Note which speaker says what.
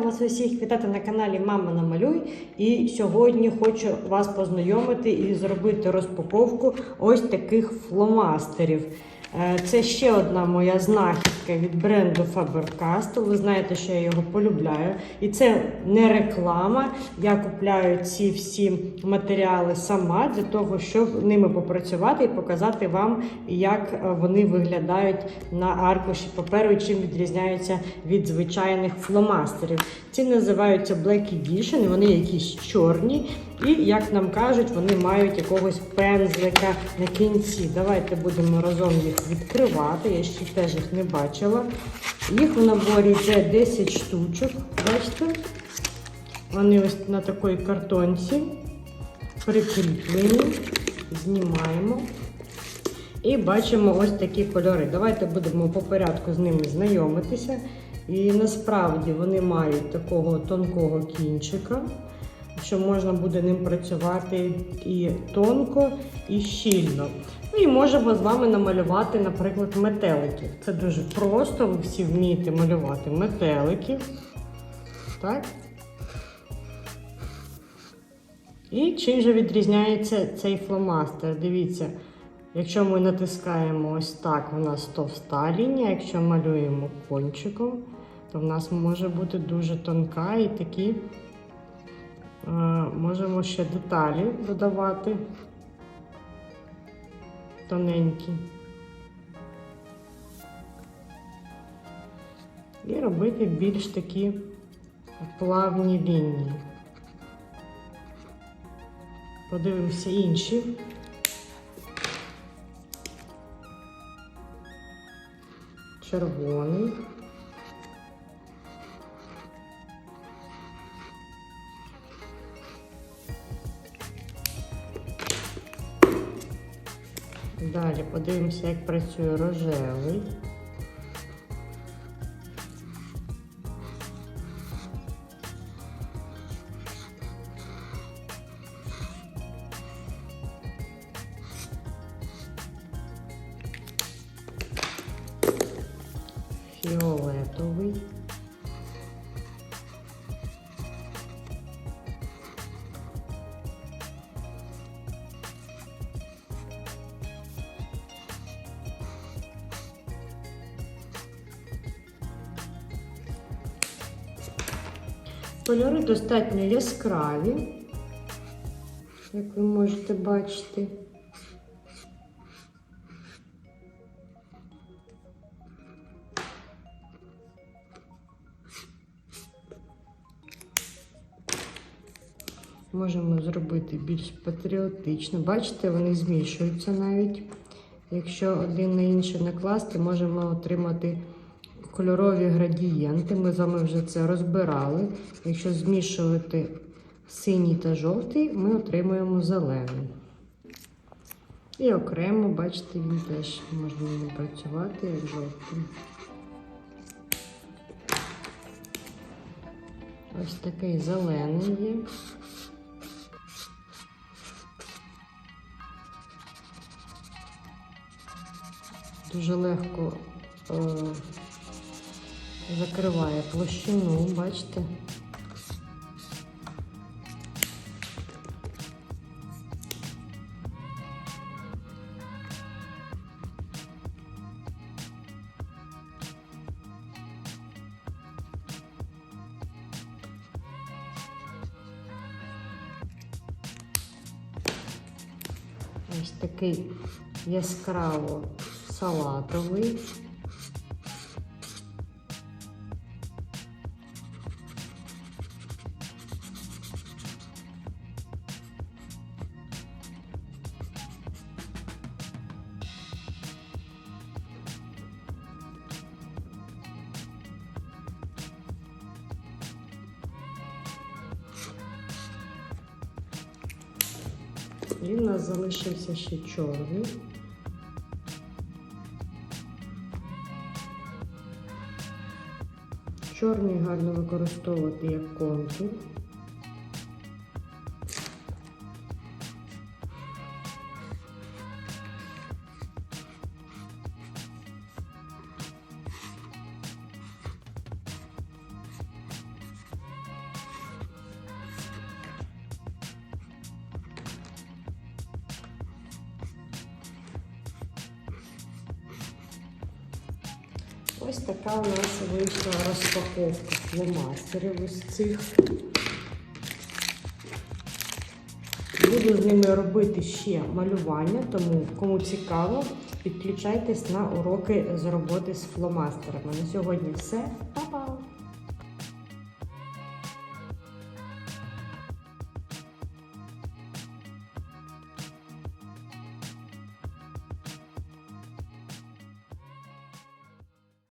Speaker 1: вас усіх вітати на каналі Мама Намалюй. І сьогодні хочу вас познайомити і зробити розпаковку ось таких фломастерів. Е, Це ще одна моя знахідка від бренду Faber-Castell. Ви знаєте, що я його полюбляю. І це не реклама. Я купляю ці всі матеріали сама для того, щоб ними попрацювати і показати вам, як е, вони виглядають на аркуші паперу чим відрізняються від звичайних фломастерів. Ці називаються Black Edition, вони якісь чорні. І, як нам кажуть, вони мають якогось пензлика на кінці. Давайте будемо разом їх відкривати. Я ще теж їх не бачила. Їх в наборі йде 10 штучок. Бачите? Вони ось на такій картонці прикріплені. Знімаємо. І бачимо ось такі кольори. Давайте будемо по порядку з ними знайомитися. І насправді вони мають такого тонкого кінчика, що можна буде ним працювати і тонко, і щільно. Ну і можемо з вами намалювати, наприклад, метеликів. Це дуже просто, ви всі вмієте малювати метеликів. Так? І чим же відрізняється цей фломастер? Дивіться, якщо ми натискаємо ось так, у нас товста лінія, якщо малюємо кончиком, то в нас може бути дуже тонка і такі можемо ще деталі додавати тоненькі. І робити більш такі плавні лінії. Подивимося інші. Червоний. Далі подивимося, як працює рожевий. Фіолетовий. Кольори достатньо яскраві, як ви можете бачити. Можемо зробити більш патріотично. Бачите, вони змішуються навіть. Якщо один на інший накласти, можемо отримати кольорові градієнти. Ми з вами вже це розбирали. Якщо змішувати синій та жовтий, ми отримуємо зелений. І окремо, бачите, він теж можна ним працювати як жовтий. Ось такий зелений є. Дуже легко е, закриває площину, бачите? Ось такий яскраво салатовий. І в нас залишився ще чорний. Чорний гарно використовувати як контур. Ось така у нас вийшла розпаковка фломастерів ось цих. Буду з ними робити ще малювання, тому кому цікаво, підключайтесь на уроки з роботи з фломастерами. На сьогодні все. Па-па!